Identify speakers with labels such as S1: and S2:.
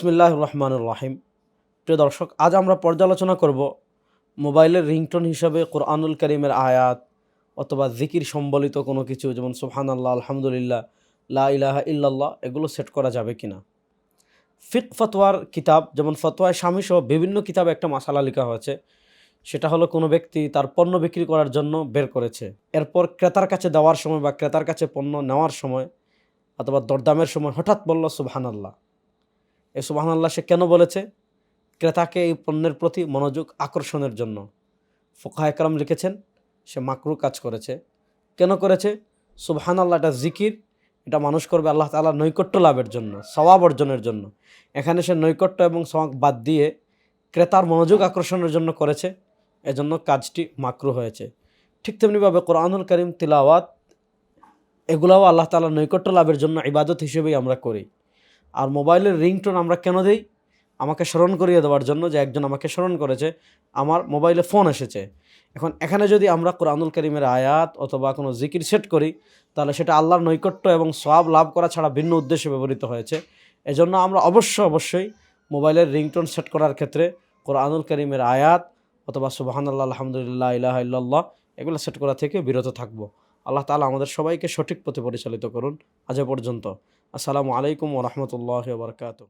S1: বিসমিল্লাহ রহমান রাহিম। প্রিয় দর্শক, আজ আমরা পর্যালোচনা করব মোবাইলের রিংটোন হিসাবে কোরআনুল করিমের আয়াত অথবা জিকির সম্বলিত কোনো কিছু, যেমন সুবহান আল্লাহ আলহামদুলিল্লাহ, লা ইলাহা ইল্লাল্লাহ, এগুলো সেট করা যাবে কি না ফিক ফতোয়ার কিতাব, যেমন ফতোয়ায় স্বামী সহ বিভিন্ন কিতাবে একটা মশালা লেখা হয়েছে। সেটা হলো কোনো ব্যক্তি তার পণ্য বিক্রি করার জন্য বের করেছে। এরপর ক্রেতার কাছে দেওয়ার সময় বা ক্রেতার কাছে পণ্য নেওয়ার সময় অথবা দরদামের সময় হঠাৎ বলল সুবহান আল্লাহ এই সুবহান আল্লাহ সে কেন বলেছে? ক্রেতাকে এই পণ্যের প্রতি মনোযোগ আকর্ষণের জন্য। ফোকা একরাম লিখেছেন, সে মাকরু কাজ করেছে। কেন করেছে? সুবহান আল্লাহ এটা জিকির, এটা মানুষ করবে আল্লাহ তাআলার নৈকট্য লাভের জন্য, সওয়াব অর্জনের জন্য। এখানে সে নৈকট্য এবং সওয়াব বাদ দিয়ে ক্রেতার মনোযোগ আকর্ষণের জন্য করেছে, এজন্য কাজটি মাকরু হয়েছে। ঠিক তেমনিভাবে কোরআনুল করিম তিলাওয়াত, এগুলাও আল্লাহ তাআলার নৈকট্য লাভের জন্য ইবাদত হিসেবেই আমরা করি। আর মোবাইলের রিংটোন আমরা কেন দেই? আমাকে স্মরণ করিয়ে দেওয়ার জন্য যে একজন আমাকে স্মরণ করেছে। আমার মোবাইলে ফোন এসেছে। এখন এখানে যদি আমরা কোরআনুল করিমের আয়াত অথবা কোনো জিকির সেট করি, তাহলে সেটা আল্লাহর নৈকট্য এবং সওয়াব লাভ করা ছাড়া ভিন্ন উদ্দেশ্যে ব্যবহৃত হয়েছে। এজন্য আমরা অবশ্য অবশ্যই মোবাইলের রিংটোন সেট করার ক্ষেত্রে কোরআনুল করিমের আয়াত অথবা সুবাহান আল্লাহ আলহামদুলিল্লাহ, ইলাহ এগুলো সেট করা থেকে বিরত থাকব। আল্লাহ তালা আমাদের সবাইকে সঠিক পথে পরিচালিত করুন। আজ পর্যন্ত। আসসালামু আলাইকুম ওরহমতুল্লাহ বরকাত